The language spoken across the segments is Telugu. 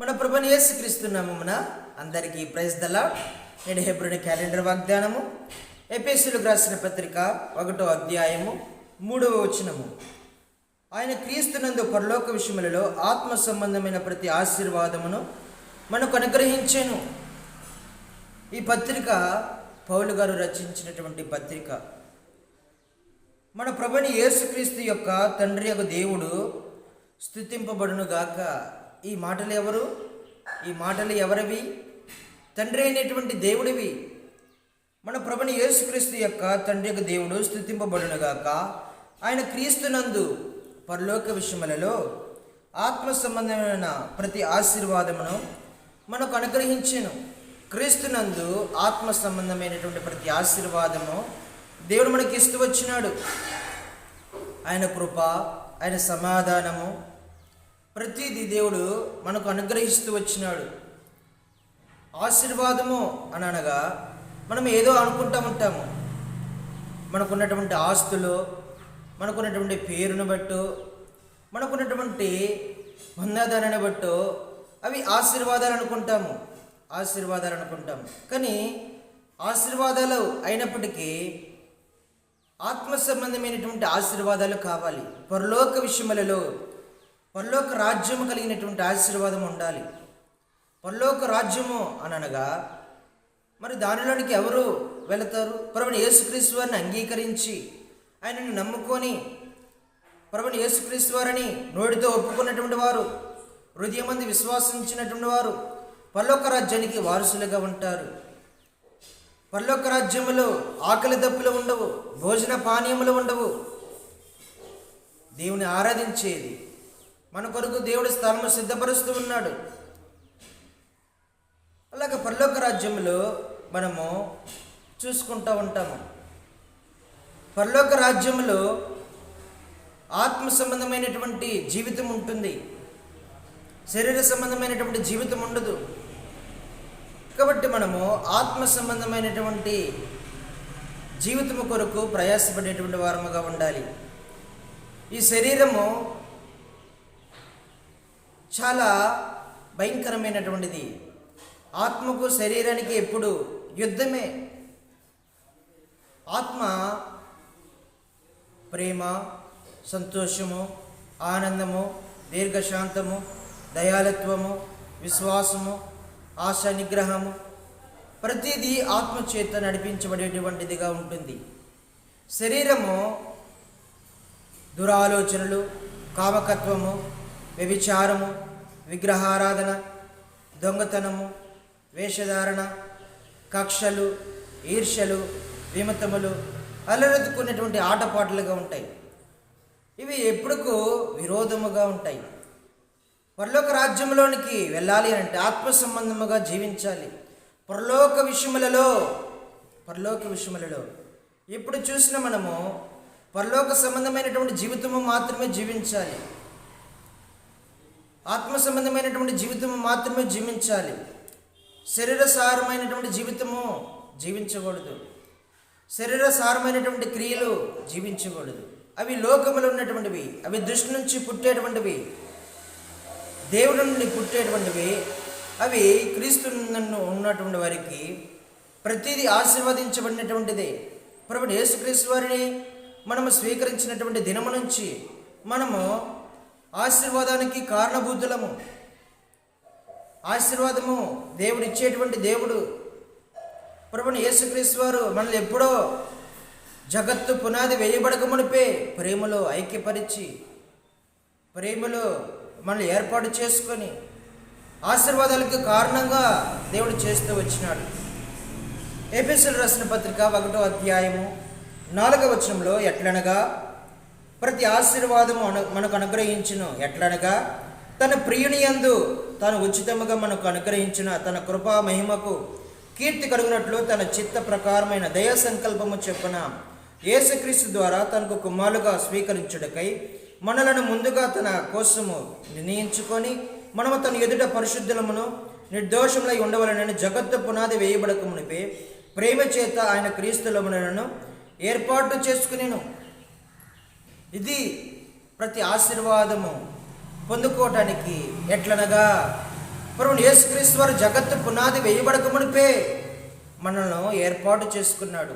మన ప్రభుని యేసుక్రీస్తు అందరికీ ప్రైజ్ దలా నేడు హెబ్రుని క్యాలెండర్ వాగ్దానము. ఎపిఎస్సీలకు రాసిన పత్రిక ఒకటో అధ్యాయము మూడవ వచనము. ఆయన క్రీస్తునందు పరలోక విషయములలో ఆత్మ సంబంధమైన ప్రతి ఆశీర్వాదమును మనకు అనుగ్రహించాను. ఈ పత్రిక పౌలు గారు రచించినటువంటి పత్రిక. మన ప్రభుని యేసుక్రీస్తు యొక్క తండ్రి యొక్క దేవుడు స్థుతింపబడును గాక ఈ మాటలు ఎవరు? ఈ మాటలు ఎవరివి? తండ్రి అయినటువంటి దేవుడివి. మన ప్రభుని యేసుక్రీస్తు యొక్క తండ్రి యొక్క దేవుడు స్థుతింపబడునగాక. ఆయన క్రీస్తునందు పరలోక విషయములలో ఆత్మ సంబంధమైన ప్రతి ఆశీర్వాదమును మనకు అనుగ్రహించెను. క్రీస్తునందు ఆత్మ సంబంధమైనటువంటి ప్రతి ఆశీర్వాదము దేవుడు మనకి ఇస్తూ వచ్చినాడు. ఆయన కృప ఆయన సమాధానము ప్రతిదీ దేవుడు మనకు అనుగ్రహిస్తూ వచ్చినాడు. ఆశీర్వాదము అని అనగా మనం ఏదో అనుకుంటూ ఉంటాము. మనకున్నటువంటి ఆస్తులు మనకున్నటువంటి పేరును బట్టు మనకున్నటువంటి బంధాదానాన్ని బట్టు అవి ఆశీర్వాదాలు అనుకుంటాము. ఆశీర్వాదాలు అనుకుంటాము. కానీ ఆశీర్వాదాలు అయినప్పటికీ ఆత్మ సంబంధమైనటువంటి ఆశీర్వాదాలు కావాలి. పరలోక విషయములలో పరలోక రాజ్యము కలిగినటువంటి ఆశీర్వాదం ఉండాలి. పరలోక రాజ్యము అని అనగా మరి దానిలోనికి ఎవరు వెళతారు? ప్రభుని యేసుక్రీస్తు వారిని అంగీకరించి ఆయనను నమ్ముకొని ప్రభుని యేసుక్రీస్తు వారిని నోటితో ఒప్పుకున్నటువంటి వారు హృదయమంది విశ్వాసించినటువంటి వారు పరలోక రాజ్యానికి వారసులుగా ఉంటారు. పరలోక రాజ్యములో ఆకలి దప్పులు ఉండవు భోజన పానీయములు ఉండవు. దేవుని ఆరాధించేది మన కొరకు దేవుడి స్థలము సిద్ధపరుస్తూ ఉన్నాడు. అలాగే పరలోక రాజ్యంలో మనము చూసుకుంటూ ఉంటాము. పరలోక రాజ్యంలో ఆత్మ సంబంధమైనటువంటి జీవితం ఉంటుంది. శరీర సంబంధమైనటువంటి జీవితం ఉండదు. కాబట్టి మనము ఆత్మ సంబంధమైనటువంటి జీవితము కొరకు ప్రయాసపడేటువంటి వారముగా ఉండాలి. ఈ శరీరము చాలా భయంకరమైనటువంటిది. ఆత్మకు శరీరానికి ఎప్పుడు యుద్ధమే. ఆత్మ ప్రేమ సంతోషము ఆనందము దీర్ఘశాంతము దయాలత్వము విశ్వాసము ఆశ నిగ్రహము ప్రతిదీ ఆత్మ చేత నడిపించబడేటువంటిదిగా ఉంటుంది. శరీరము దురాలోచనలు కామకత్వము వ్యభిచారము విగ్రహారాధన దొంగతనము వేషధారణ కక్షలు ఈర్ష్యలు విమతములు అలరెత్తుకున్నటువంటి ఆటపాటలుగా ఉంటాయి. ఇవి ఎప్పుడుకు విరోధముగా ఉంటాయి. పరలోక రాజ్యంలోనికి వెళ్ళాలి అంటే ఆత్మ సంబంధముగా జీవించాలి. పరలోక విషయములలో పరలోక విషయములలో ఇప్పుడు చూసినా మనము పరలోక సంబంధమైనటువంటి జీవితము మాత్రమే జీవించాలి. ఆత్మ సంబంధమైనటువంటి జీవితము మాత్రమే జీవించాలి. శరీర సారమైనటువంటి జీవితము జీవించకూడదు. శరీర సారమైనటువంటి క్రియలు జీవించకూడదు. అవి లోకములు ఉన్నటువంటివి అవి దృష్టి నుంచి పుట్టేటువంటివి దేవుడి నుండి పుట్టేటువంటివి అవి క్రీస్తు ఉన్నటువంటి వారికి ప్రతిదీ ఆశీర్వదించబడినటువంటిది. ప్రభుడు యేసుక్రీస్తు వారిని మనము స్వీకరించినటువంటి దినము నుంచి మనము ఆశీర్వాదానికి కారణభూతులము. ఆశీర్వాదము దేవుడు ఇచ్చేటువంటి దేవుడు. ప్రభుని యేసుక్రీస్తు వారు మనల్ని ఎప్పుడో జగత్తు పునాది వేయబడకమునిపే ప్రేమలో ఐక్యపరిచి ప్రేమలో మనల్ని ఏర్పాటు చేసుకొని ఆశీర్వాదాలకు కారణంగా దేవుడు చేస్తూ వచ్చినాడు. ఏపీఎస్ఎల్ రాసిన పత్రిక ఒకటో అధ్యాయము నాలుగవ వచనంలో ఎట్లనగా ప్రతి ఆశీర్వాదము అను- మనకు అనుగ్రహించును. ఎట్లనగా తన ప్రియుని యందు తాను ఉచితముగా మనకు అనుగ్రహించిన తన కృపా మహిమకు కీర్తి కలుగునట్లు తన చిత్త ప్రకారమైన దయ సంకల్పము చెప్పున యేసుక్రీస్తు ద్వారా తనకు కుమారులుగా స్వీకరించుడకై మనలను ముందుగా తన కోసము నిర్ణయించుకొని మనము తన ఎదుట పరిశుద్ధులమును నిర్దోషములై ఉండవలనని జగత్తు పునాది వేయబడక మునిపే ప్రేమ చేత ఆయన క్రీస్తులములను ఏర్పాటు చేసుకునేను. ఇది ప్రతి ఆశీర్వాదము పొందుకోవటానికి ఎట్లనగా ప్రభుని యేసుక్రీస్తు వారు జగత్తు పునాది వేయబడక మునిపే మనల్ని ఏర్పాటు చేసుకున్నాడు.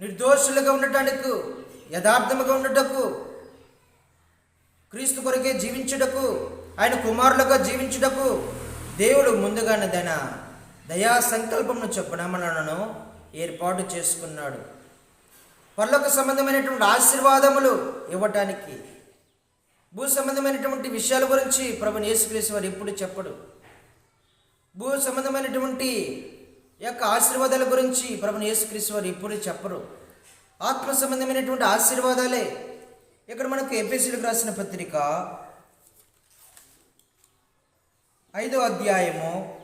నిర్దోషులుగా ఉండటానికి యథార్థముగా ఉండటకు క్రీస్తు కొరకే జీవించుటకు ఆయన కుమారులుగా జీవించుటకు దేవుడు ముందుగానే తన దయా సంకల్పమును చొప్పున మనలను ఏర్పాటు చేసుకున్నాడు. పర్లోక సంబంధమైనటువంటి ఆశీర్వాదములు ఇవ్వటానికి భూ సంబంధమైనటువంటి విషయాల గురించి ప్రభు యేసుక్రీస్తు వారు ఎప్పుడు చెప్పడు. భూ సంబంధమైనటువంటి యొక్క ఆశీర్వాదాల గురించి ప్రభు యేసుక్రీస్తు వారు ఎప్పుడు చెప్పరు. ఆత్మ సంబంధమైనటువంటి ఆశీర్వాదాలే. ఇక్కడ మనకు ఎపిసీలకు రాసిన పత్రిక ఐదో అధ్యాయము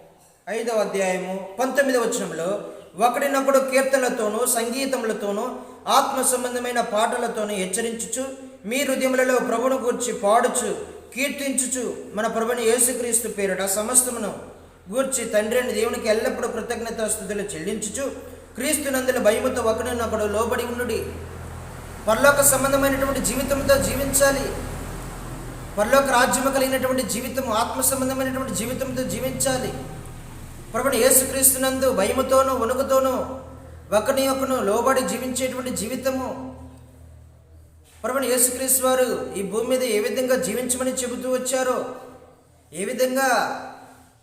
ఐదో అధ్యాయము పంతొమ్మిదవ వచనంలో ఒకడినొకడు కీర్తనలతోనూ సంగీతములతోనూ ఆత్మ సంబంధమైన పాటలతోనూ హెచ్చరించుచు మీ హృదయములలో ప్రభును గూర్చి పాడుచు కీర్తించుచు మన ప్రభుని యేసుక్రీస్తు పేరిట సమస్తమును గూర్చి తండ్రి అని దేవునికి ఎల్లప్పుడూ కృతజ్ఞత స్థుతులు చెల్లించుచు క్రీస్తు నందుల భయముతో ఒకడినొకడు లోబడి ఉండుడి. పరలోక సంబంధమైనటువంటి జీవితంతో జీవించాలి. పరలోక రాజ్యము కలిగినటువంటి జీవితం ఆత్మ సంబంధమైనటువంటి జీవితంతో జీవించాలి. ప్రభుని యేసుక్రీస్తునందు భయముతోనూ వణుకుతోనూ ఒకరిని ఒకను లోబడి జీవించేటువంటి జీవితము. ప్రభుని యేసుక్రీస్తు వారు ఈ భూమి మీద ఏ విధంగా జీవించమని చెబుతూ వచ్చారో ఏ విధంగా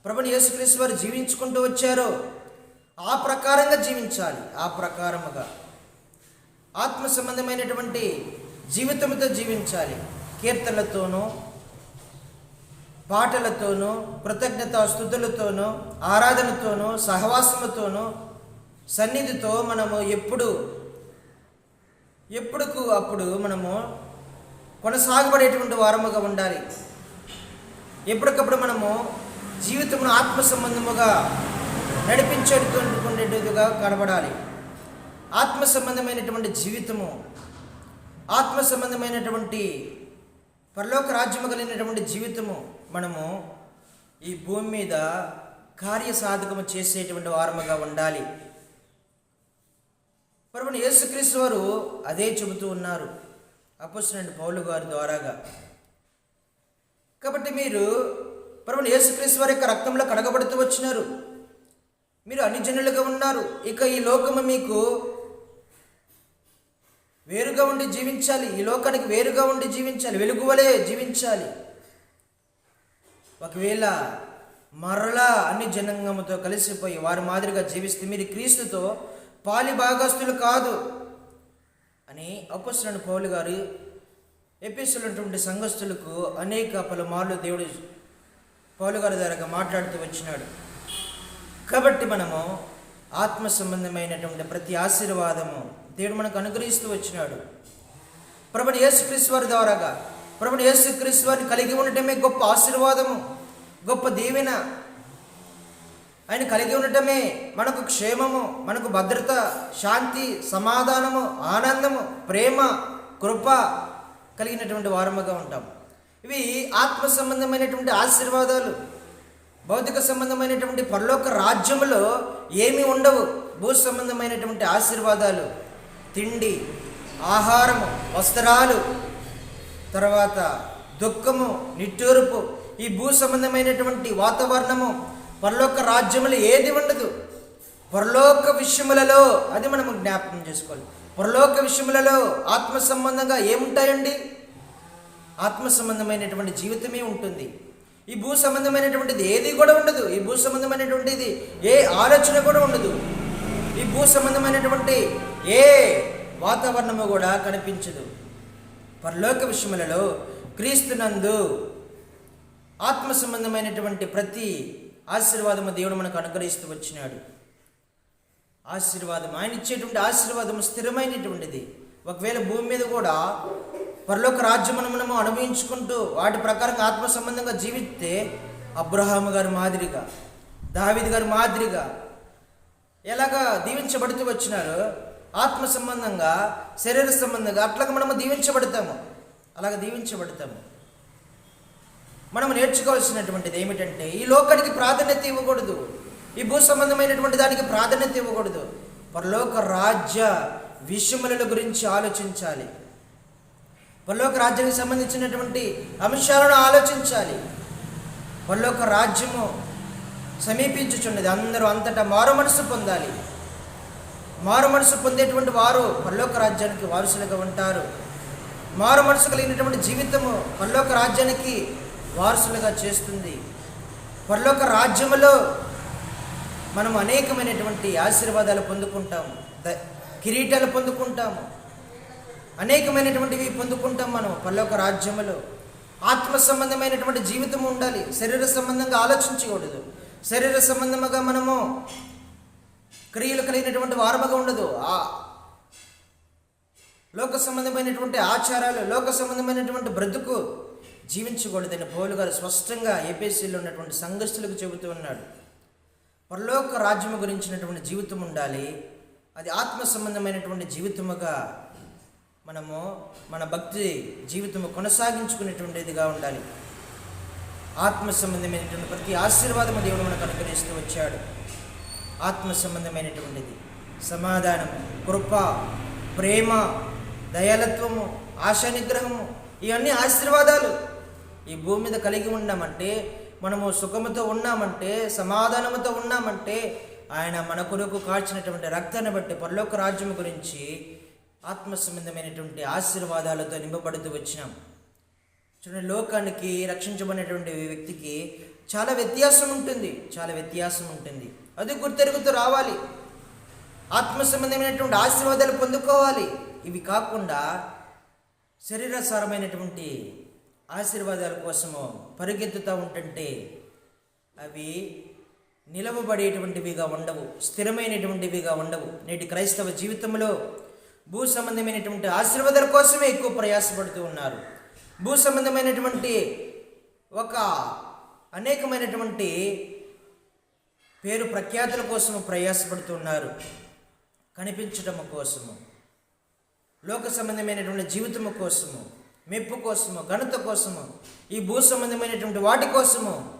ప్రభుని యేసుక్రీస్తు వారు జీవించుకుంటూ వచ్చారో ఆ ప్రకారంగా జీవించాలి. ఆ ప్రకారముగా ఆత్మ సంబంధమైనటువంటి జీవితంతో జీవించాలి. కీర్తనలతోనూ పాటలతోనూ కృతజ్ఞత స్థుతులతోనూ ఆరాధనతోనూ సహవాసముతోనూ సన్నిధితో మనము ఎప్పుడు ఎప్పుడుకు అప్పుడు మనము కొనసాగబడేటువంటి వారముగా ఉండాలి. ఎప్పటికప్పుడు మనము జీవితమును ఆత్మ సంబంధముగా నడిపించేటువంటిగా కనబడాలి. ఆత్మ సంబంధమైనటువంటి జీవితము ఆత్మ సంబంధమైనటువంటి పరలోక రాజ్యము కలిగినటువంటి జీవితము మనము ఈ భూమి మీద కార్యసాధకము చేసేటువంటి వారముగా ఉండాలి. ప్రభుని యేసుక్రీస్తు వారు అదే చెబుతూ ఉన్నారు. అపోసినటువంటి పౌలు గారి ద్వారాగా. కాబట్టి మీరు ప్రభుని యేసుక్రీస్తు వారి యొక్క రక్తంలో కడగబడుతూ వచ్చినారు. మీరు అన్ని జనులుగా ఉన్నారు. ఇక ఈ లోకము మీకు వేరుగా ఉండి జీవించాలి. ఈ లోకానికి వేరుగా ఉండి జీవించాలి. వెలుగువలే జీవించాలి. ఒకవేళ మరలా అన్ని జనాంగముతో కలిసిపోయి వారి మాదిరిగా జీవిస్తే మీరు క్రీస్తుతో పాలి భాగస్తులు కాదు అని అపస్తులను పౌలు గారు ఎపిస్తున్నటువంటి సంఘస్థులకు అనేక పలుమార్లు దేవుడు పౌలు గారి ద్వారా మాట్లాడుతూ వచ్చినాడు. కాబట్టి మనము ఆత్మ సంబంధమైనటువంటి ప్రతి ఆశీర్వాదము దేవుడు మనకు అనుగ్రహిస్తూ వచ్చినాడు. ప్రభుని యేసుక్రీస్తు వారి ద్వారాగా ప్రభుని యేసుక్రీస్తు వారిని కలిగి ఉండటమే గొప్ప ఆశీర్వాదము. గొప్ప దీవెన. ఆయన కలిగి ఉండటమే మనకు క్షేమము మనకు భద్రత శాంతి సమాధానము ఆనందము ప్రేమ కృప కలిగినటువంటి వారముగా ఉంటాం. ఇవి ఆత్మ సంబంధమైనటువంటి ఆశీర్వాదాలు. భౌతిక సంబంధమైనటువంటి పరలోక రాజ్యములో ఏమీ ఉండవు. భూ సంబంధమైనటువంటి ఆశీర్వాదాలు. తిండి ఆహారము వస్త్రాలు తర్వాత దుఃఖము నిట్టూర్పు ఈ భూ సంబంధమైనటువంటి వాతావరణము పరలోక రాజ్యములు ఏది ఉండదు. పరలోక విషయములలో అది మనం జ్ఞాపకం చేసుకోవాలి. పరలోక విషయములలో ఆత్మ సంబంధంగా ఏముంటాయండి? ఆత్మ సంబంధమైనటువంటి జీవితమే ఉంటుంది. ఈ భూ సంబంధమైనటువంటిది ఏది కూడా ఉండదు. ఈ భూ సంబంధమైనటువంటిది ఏ ఆలోచన కూడా ఉండదు. ఈ భూ సంబంధమైనటువంటి ఏ వాతావరణము కూడా కనిపించదు. పరలోక విషయములలో క్రీస్తునందు ఆత్మ సంబంధమైనటువంటి ప్రతి ఆశీర్వాదము దేవుడు మనకు అనుగ్రహిస్తూ వచ్చినాడు. ఆశీర్వాదం ఆయన ఇచ్చేటువంటి ఆశీర్వాదము స్థిరమైనటువంటిది. ఒకవేళ భూమి మీద కూడా పరలోక రాజ్యమును మనము అనుభవించుకుంటూ వాటి ప్రకారం ఆత్మ సంబంధంగా జీవిస్తే అబ్రహాము గారి మాదిరిగా దావిద్ గారి మాదిరిగా ఎలాగా దీవించబడుతూ వచ్చినారో ఆత్మ సంబంధంగా శరీర సంబంధంగా అట్లాగా మనము దీవించబడతాము. అలాగ దీవించబడతాము. మనం నేర్చుకోవాల్సినటువంటిది ఏమిటంటే ఈ లోకానికి ప్రాధాన్యత ఇవ్వకూడదు. ఈ భూ సంబంధమైనటువంటి దానికి ప్రాధాన్యత ఇవ్వకూడదు. పరలోక రాజ్య విషయముల గురించి ఆలోచించాలి. పరలోక రాజ్యానికి సంబంధించినటువంటి అంశాలను ఆలోచించాలి. పరలోక రాజ్యము సమీపించుచున్నది. అందరూ అంతటా మారు మనసు పొందాలి. మారు మనసు పొందేటువంటి వారు పరలోక రాజ్యానికి వారసులుగా ఉంటారు. మారు మనసు కలిగినటువంటి జీవితము పరలోక రాజ్యానికి వారసులుగా చేస్తుంది. పరలోక రాజ్యములో మనం అనేకమైనటువంటి ఆశీర్వాదాలు పొందుకుంటాము ద కిరీటాలు పొందుకుంటాము. అనేకమైనటువంటివి పొందుకుంటాం మనం పరలోక రాజ్యములో. ఆత్మ సంబంధమైనటువంటి జీవితం ఉండాలి. శరీర సంబంధంగా ఆలోచించకూడదు. శరీర సంబంధముగా మనము క్రియలు కలిగినటువంటి వారముగా ఉండదు. ఆ లోక సంబంధమైనటువంటి ఆచారాలు లోక సంబంధమైనటువంటి బ్రతుకు జీవించకూడదని పౌలు గారు స్పష్టంగా ఏపీసీలో ఉన్నటువంటి సంఘర్షులకు చెబుతూ ఉన్నాడు. పరలోక రాజ్యము గురించినటువంటి జీవితం ఉండాలి. అది ఆత్మ సంబంధమైనటువంటి జీవితముగా మనము మన భక్తి జీవితము కొనసాగించుకునేటువంటిదిగా ఉండాలి. ఆత్మ సంబంధమైనటువంటి ప్రతి ఆశీర్వాదము దేవుడు మనకు అనుగ్రహిస్తూ వచ్చాడు. ఆత్మ సంబంధమైనటువంటిది. సమాధానం కృప ప్రేమ దయాలత్వము ఆశా నిగ్రహము ఇవన్నీ ఆశీర్వాదాలు. ఈ భూమి మీద కలిగి ఉన్నామంటే మనము సుఖముతో ఉన్నామంటే సమాధానముతో ఉన్నామంటే ఆయన మన కొరకు కాల్చినటువంటి రక్తాన్ని బట్టి పరలోక రాజ్యం గురించి ఆత్మ సంబంధమైనటువంటి ఆశీర్వాదాలతో నింపబడుతూ వచ్చినాం. చూడండి లోకానికి రక్షించబడినటువంటి వ్యక్తికి చాలా వ్యత్యాసం ఉంటుంది చాలా వ్యత్యాసం ఉంటుంది. అది గుర్తెరుగుతూ రావాలి. ఆత్మ సంబంధమైనటువంటి ఆశీర్వాదాలు పొందుకోవాలి. ఇవి కాకుండా శరీరసారమైనటువంటి ఆశీర్వాదాల కోసము పరిగెత్తుతూ ఉంటుంటే అవి నిలవబడేటువంటివిగా ఉండవు స్థిరమైనటువంటివిగా ఉండవు. నేటి క్రైస్తవ జీవితంలో భూ సంబంధమైనటువంటి ఆశీర్వాదాల కోసమే ఎక్కువ ప్రయాసపడుతూ ఉన్నారు. భూ సంబంధమైనటువంటి ఒక అనేకమైనటువంటి పేరు ప్రఖ్యాతుల కోసము ప్రయాసపడుతున్నారు కనిపించటము కోసము లోక సంబంధమైనటువంటి జీవితము కోసము. మెప్పు కోసము ఘనత కోసము ఈ భూ సంబంధమైనటువంటి వాటి కోసము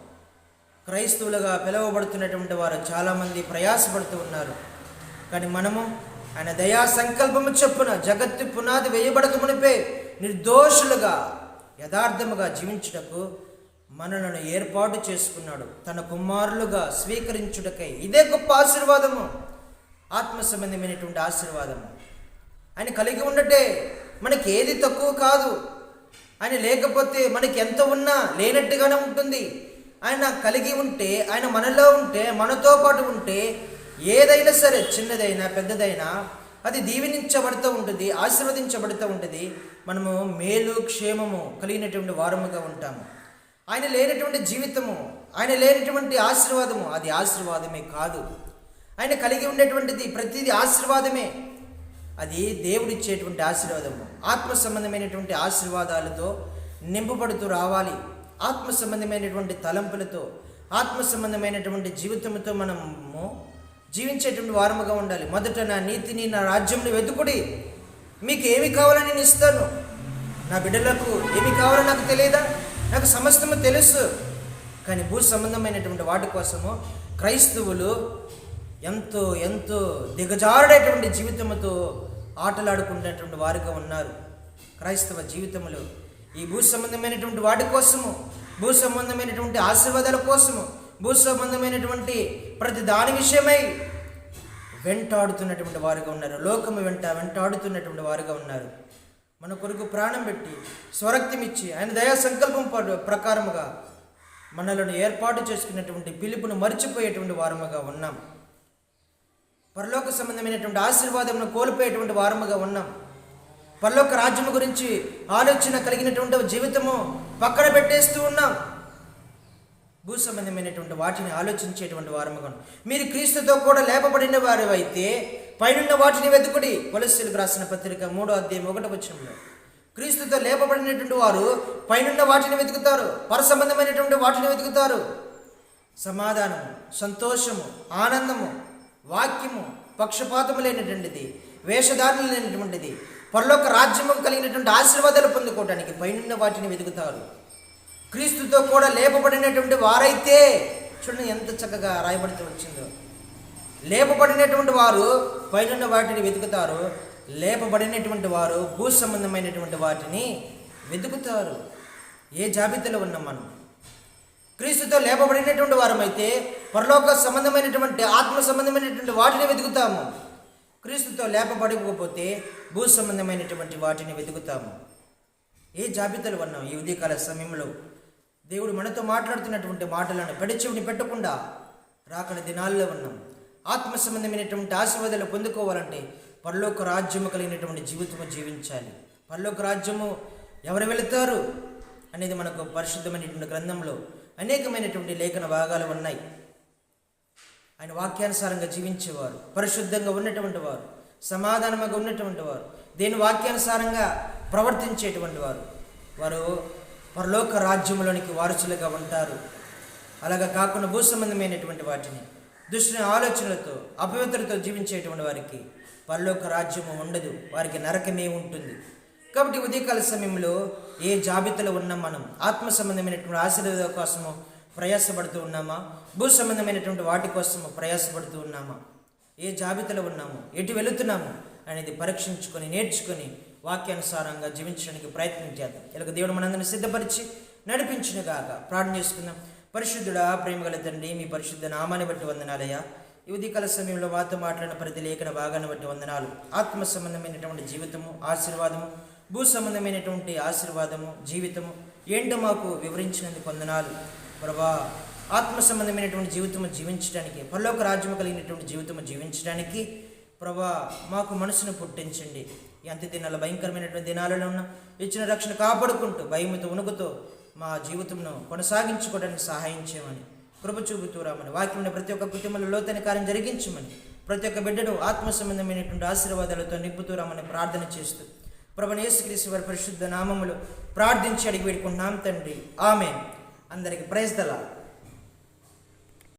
క్రైస్తవులుగా పిలువబడుతున్నటువంటి వారు చాలామంది ప్రయాసపడుతూ ఉన్నారు. కానీ మనము ఆయన దయా సంకల్పము చొప్పున జగత్తు పునాది వేయబడక మునిపే నిర్దోషులుగా యథార్థముగా జీవించుటకు మనలను ఏర్పాటు చేసుకున్నాడు. తన కుమారులుగా స్వీకరించుటకై ఇదే గొప్ప ఆశీర్వాదము ఆత్మ సంబంధమైనటువంటి ఆశీర్వాదము. ఆయన కలిగి ఉండటే మనకి ఏది తక్కువ కాదు. ఆయన లేకపోతే మనకి ఎంత ఉన్నా లేనట్టుగానే ఉంటుంది. ఆయన కలిగి ఉంటే ఆయన మనలో ఉంటే మనతో పాటు ఉంటే ఏదైనా సరే చిన్నదైనా పెద్దదైనా అది దీవెనించబడుతూ ఉంటుంది ఆశీర్వదించబడుతూ ఉంటుంది. మనము మేలు క్షేమము కలిగినటువంటి వారముగా ఉంటాము. ఆయన లేనటువంటి జీవితము ఆయన లేనటువంటి ఆశీర్వాదము అది ఆశీర్వాదమే కాదు. ఆయన కలిగి ఉండేటువంటిది ప్రతిదీ ఆశీర్వాదమే. అది దేవుడిచ్చేటువంటి ఆశీర్వాదము. ఆత్మ సంబంధమైనటువంటి ఆశీర్వాదాలతో నింపబడుతూ రావాలి. ఆత్మ సంబంధమైనటువంటి తలంపులతో ఆత్మ సంబంధమైనటువంటి జీవితంతో మనము జీవించేటువంటి వారముగా ఉండాలి. మొదట నా నీతిని నా రాజ్యంని వెతుకుడి. మీకు ఏమి కావాలని నేను ఇస్తాను? నా బిడ్డలకు ఏమి కావాలో నాకు తెలియదా? నాకు సమస్తము తెలుసు. కానీ భూ సంబంధమైనటువంటి వాటి కోసము క్రైస్తవులు ఎంతో ఎంతో దిగజారుడేటువంటి జీవితంతో ఆటలాడుకునేటువంటి వారుగా ఉన్నారు. క్రైస్తవ జీవితంలో ఈ భూ సంబంధమైనటువంటి వాటి కోసము భూ సంబంధమైనటువంటి ఆశీర్వాదాల కోసము భూ సంబంధమైనటువంటి ప్రతి దాని విషయమై వెంటాడుతున్నటువంటి వారుగా ఉన్నారు. లోకము వెంట వెంటాడుతున్నటువంటి వారుగా ఉన్నారు. మన కొరకు ప్రాణం పెట్టి స్వరక్తం ఇచ్చి ఆయన దయా సంకల్పం ప్రకారముగా మనలను ఏర్పాటు చేసుకున్నటువంటి పిలుపును మర్చిపోయేటువంటి వారముగా ఉన్నాం. పరలోక సంబంధమైనటువంటి ఆశీర్వాదమును కోల్పోయేటువంటి వారముగా ఉన్నాం. పరలోక రాజ్యము గురించి ఆలోచన కలిగినటువంటి జీవితము పక్కన పెట్టేస్తూ ఉన్నాం. భూ సంబంధమైనటువంటి వాటిని ఆలోచించేటువంటి వారముగా మీరు క్రీస్తుతో కూడా లేపబడిన వారు అయితే పైనున్న వాటిని వెతుకుడి. కొలస్సులకు రాసిన పత్రిక మూడో అధ్యాయం ఒకటి వచనంలో. క్రీస్తుతో లేపబడినటువంటి వారు పైనున్న వాటిని వెతుకుతారు. పర సంబంధమైనటువంటి వాటిని వెతుకుతారు. సమాధానము సంతోషము ఆనందము వాక్యము పక్షపాతము లేనటువంటిది వేషధారణ లేనటువంటిది పరలోక రాజ్యము కలిగినటువంటి ఆశీర్వాదాలు పొందుకోవడానికి పైనున్న వాటిని వెతుకుతారు. క్రీస్తుతో కూడా లేపబడినటువంటి వారైతే చూడండి ఎంత చక్కగా రాయబడుతూ వచ్చిందో. లేపబడినటువంటి వారు పైనున్న వాటిని వెతుకుతారు లేపబడినటువంటి వారు భూ సంబంధమైనటువంటి వాటిని వెతుకుతారు. ఏ జాబితాలో ఉన్నాం మనం? క్రీస్తుతో లేపబడినటువంటి వారమైతే పరలోక సంబంధమైనటువంటి ఆత్మ సంబంధమైనటువంటి వాటిని వెతుకుతాము. క్రీస్తుతో లేపబడకపోతే భూ సంబంధమైనటువంటి వాటిని వెతుకుతాము. ఏ జాబితాలు ఉన్నాం? ఈ ఉదయకాల సమయంలో దేవుడు మనతో మాట్లాడుతున్నటువంటి మాటలను పెడచెవిని పెట్టకుండా రాకడ దినాల్లో ఉన్నాం. ఆత్మ సంబంధమైనటువంటి ఆశీర్వాదాలు పొందుకోవాలంటే పరలోక రాజ్యము కలిగినటువంటి జీవితము జీవించాలి. పరలోక రాజ్యము ఎవరు వెళుతారు అనేది మనకు పరిశుద్ధమైనటువంటి గ్రంథంలో అనేకమైనటువంటి లేఖన భాగాలు ఉన్నాయి. ఆయన వాక్యానుసారంగా జీవించేవారు పరిశుద్ధంగా ఉన్నటువంటి వారు సమాధానంగా ఉన్నటువంటి వారు దేని వాక్యానుసారంగా ప్రవర్తించేటువంటి వారు. వారు పరలోక రాజ్యంలోనికి వారసులుగా ఉంటారు. అలాగా కాకుండా భూ సంబంధమైనటువంటి వాటిని దుష్టుని ఆలోచనలతో అపవిత్రతో జీవించేటువంటి వారికి పరలోక రాజ్యము ఉండదు. వారికి నరకమే ఉంటుంది. కాబట్టి ఉదయకాల సమయంలో ఏ జాబితాలో ఉన్నాం మనం? ఆత్మ సంబంధమైనటువంటి ఆశీర్వాదాల కోసము ప్రయాసపడుతూ ఉన్నామా? భూ సంబంధమైనటువంటి వాటి కోసము ప్రయాసపడుతూ ఉన్నామా? ఏ జాబితాలో ఉన్నాము? ఎటు వెళుతున్నాము? అనేది పరీక్షించుకొని నేర్చుకొని వాక్యానుసారంగా జీవించడానికి ప్రయత్నం చేద్దాం. ఇలాగ దేవుడు మనందరిని సిద్ధపరిచి నడిపించునుగాక. ప్రార్థన చేసుకుందాం. పరిశుద్ధుడా ప్రేమగల తండ్రి మీ పరిశుద్ధ నామాన్ని బట్టి వందనాలయ్యా. ఈ కల సమయంలో మాతో మాట్లాడిన ప్రతి లేఖన భాగాన్ని బట్టి వందనాలు. ఆత్మ సంబంధమైనటువంటి జీవితము ఆశీర్వాదము భూ సంబంధమైనటువంటి ఆశీర్వాదము జీవితము ఏంటో మాకు వివరించినందుకు వందనాలు. ప్రభా ఆత్మ సంబంధమైనటువంటి జీవితము జీవించడానికి పరలోక రాజ్యము కలిగినటువంటి జీవితము జీవించడానికి ప్రభా మాకు మనసును పుట్టించండి. ఈ అంత్య దినాల భయంకరమైనటువంటి దినాలలో ఉన్న ఇచ్చిన రక్షణ కాపాడుకుంటూ భయముతో ఉనుకుతో మా జీవితంను కొనసాగించుకోవడానికి సహాయం చేయమని కృప చూపుతూ రామని వాక్యం ప్రతి ఒక్క కుటుంబంలో లోతైన కార్యం జరిగించమని ప్రతి ఒక్క బిడ్డను ఆత్మ సంబంధమైనటువంటి ఆశీర్వాదాలతో నింపుతూ రామని ప్రార్థన చేస్తూ ప్రభు వారి పరిశుద్ధ నామములు ప్రార్థించి అడిగి వేడుకుంటున్నాం తండ్రి. ఆమె అందరికి ప్రైజ్ దలా